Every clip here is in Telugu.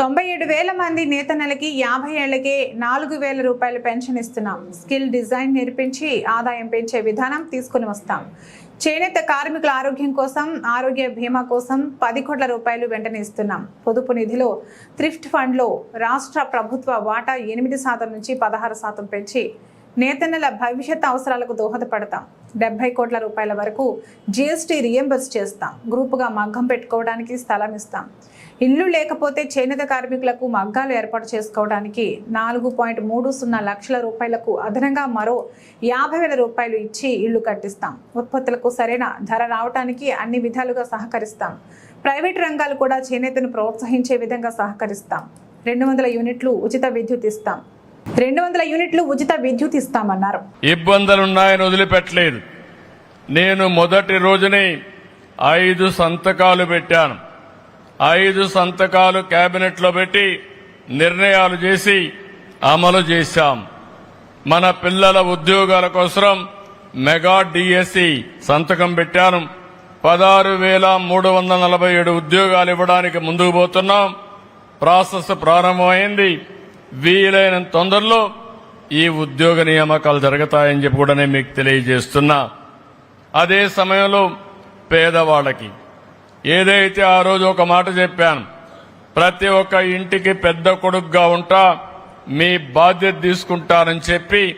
తొంభై ఏడు వేల మంది నేతన్నలకి యాభై ఏళ్ళకే నాలుగు వేల రూపాయలు పెన్షన్ ఇస్తున్నాం. స్కిల్ డిజైన్ నేర్పించి ఆదాయం పెంచే విధానం తీసుకుని వస్తాం. చేనేత కార్మికుల ఆరోగ్యం కోసం ఆరోగ్య బీమా కోసం పది కోట్ల రూపాయలు వెంటనే ఇస్తున్నాం. పొదుపు నిధిలో థ్రిఫ్ట్ ఫండ్లో రాష్ట్ర ప్రభుత్వ వాటా ఎనిమిది శాతం నుంచి పదహారు శాతం పెంచి నేతన్నల భవిష్యత్ అవసరాలకు దోహదపడతాం. డెబ్బై కోట్ల రూపాయల వరకు జీఎస్టీ రియంబర్స్ చేస్తాం. గ్రూపుగా మగ్గం పెట్టుకోవడానికి స్థలం ఇస్తాం. ఇల్లు లేకపోతే చేనేత కార్మికులకు మగ్గాలు ఏర్పాటు చేసుకోవడానికి నాలుగు పాయింట్ మూడు సున్నా లక్షల రూపాయలకు అదనంగా మరో యాభై వేల రూపాయలు ఇచ్చి ఇల్లు కట్టిస్తాం. ఉత్పత్తులకు సరైన ధర రావడానికి అన్ని విధాలుగా సహకరిస్తాం. ప్రైవేటు రంగాలు కూడా చేనేతను ప్రోత్సహించే విధంగా సహకరిస్తాం. రెండు వందల యూనిట్లు ఉచిత విద్యుత్ ఇస్తాం. రెండు వందల యూనిట్లు ఉచిత విద్యుత్ ఇస్తామన్నారు. ఇబ్బందులున్నాయని వదిలిపెట్టలేదు. నేను మొదటి రోజునే ఐదు సంతకాలు పెట్టాను. ఐదు సంతకాలు క్యాబినెట్లో పెట్టి నిర్ణయాలు చేసి అమలు చేశాం. మన పిల్లల ఉద్యోగాల కోసం మెగా డిఎస్సి సంతకం పెట్టాను. పదహారు వేల మూడు వందల నలభై ఏడు ఉద్యోగాలు ఇవ్వడానికి ముందుకు పోతున్నాం. ప్రాసెస్ ప్రారంభమైంది. వీలైన తొందరలో ఈ ఉద్యోగ నియామకాలు జరుగుతాయని చెప్పి కూడా నేను మీకు తెలియజేస్తున్నా. అదే సమయంలో పేదవాళ్ళకి ఏదైతే ఆ రోజు ఒక మాట చెప్పాను ప్రతి ఒక్క ఇంటికి పెద్ద కొడుకుగా ఉంటా మీ బాధ్యత తీసుకుంటానని చెప్పి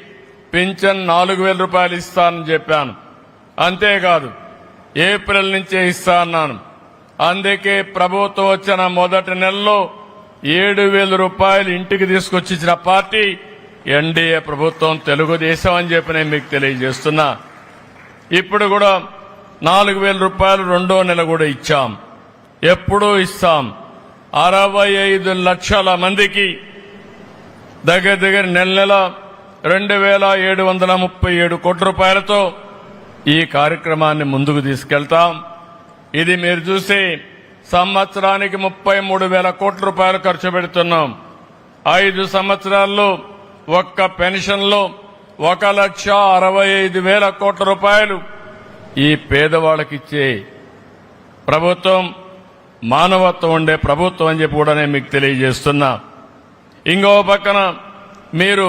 పింఛన్ నాలుగు వేల రూపాయలు ఇస్తానని చెప్పాను. అంతేకాదు ఏప్రిల్ నుంచే ఇస్తా అన్నాను. అందుకే ప్రభుత్వం వచ్చిన మొదటి నెలలో ఏడు వేల రూపాయలు ఇంటికి తీసుకొచ్చి ఇచ్చిన పార్టీ ఎన్డీఏ ప్రభుత్వం తెలుగుదేశం అని చెప్పి నేను మీకు తెలియజేస్తున్నా. ఇప్పుడు కూడా నాలుగు వేల రూపాయలు రెండో నెల కూడా ఇచ్చాం. ఎప్పుడూ ఇస్తాం. అరవై ఐదు లక్షల మందికి దగ్గర దగ్గర నెల నెల రెండు వేల ఏడు వందల ముప్పై ఏడు కోట్ల రూపాయలతో ఈ కార్యక్రమాన్ని ముందుకు తీసుకెళ్తాం. ఇది మీరు చూసి సంవత్సరానికి ముప్పై మూడు వేల కోట్ల రూపాయలు ఖర్చు పెడుతున్నాం. ఐదు సంవత్సరాల్లో ఒక్క పెన్షన్లో ఒక లక్ష అరవై ఐదు వేల కోట్ల రూపాయలు ఈ పేదవాళ్ళకిచ్చే ప్రభుత్వం మానవత్వం ఉండే ప్రభుత్వం అని చెప్పి కూడా నేను మీకు తెలియజేస్తున్నా. ఇంకో పక్కన మీరు